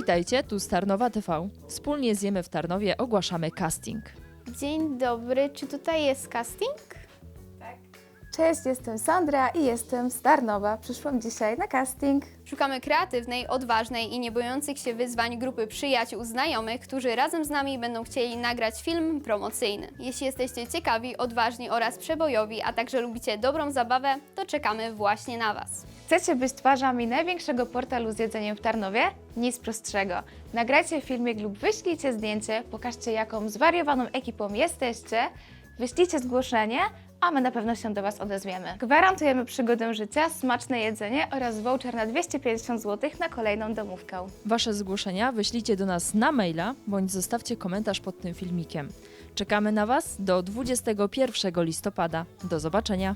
Witajcie, tu Starnowa TV. Wspólnie z Jemy w Tarnowie ogłaszamy casting. Dzień dobry, czy tutaj jest casting? Cześć, jestem Sandra i jestem z Tarnowa. Przyszłam dzisiaj na casting. Szukamy kreatywnej, odważnej i nie bojących się wyzwań grupy przyjaciół, znajomych, którzy razem z nami będą chcieli nagrać film promocyjny. Jeśli jesteście ciekawi, odważni oraz przebojowi, a także lubicie dobrą zabawę, to czekamy właśnie na Was. Chcecie być twarzami największego portalu z jedzeniem w Tarnowie? Nic prostszego. Nagrajcie filmik lub wyślijcie zdjęcie, pokażcie jaką zwariowaną ekipą jesteście, wyślijcie zgłoszenie, a my na pewno się do Was odezwiemy. Gwarantujemy przygodę życia, smaczne jedzenie oraz voucher na 250 zł na kolejną domówkę. Wasze zgłoszenia wyślijcie do nas na maila bądź zostawcie komentarz pod tym filmikiem. Czekamy na Was do 21 listopada. Do zobaczenia!